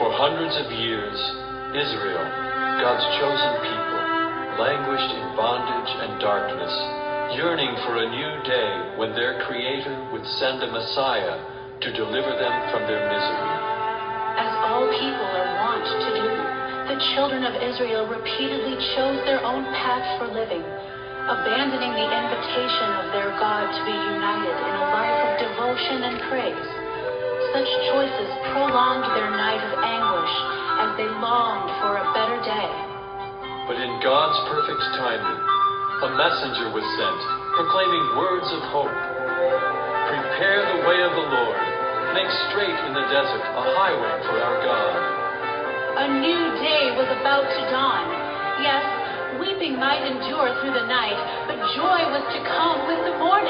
For hundreds of years, Israel, God's chosen people, languished in bondage and darkness, yearning for a new day when their Creator would send a Messiah to deliver them from their misery. As all people are wont to do, the children of Israel repeatedly chose their own path for living, abandoning the invitation of their God to be united in a life of devotion and praise. Such choices prolonged their they longed for a better day. But in God's perfect timing, a messenger was sent, proclaiming words of hope. Prepare the way of the Lord. Make straight in the desert a highway for our God. A new day was about to dawn. Yes, weeping might endure through the night, but joy was to come with the morning.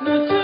No. temps...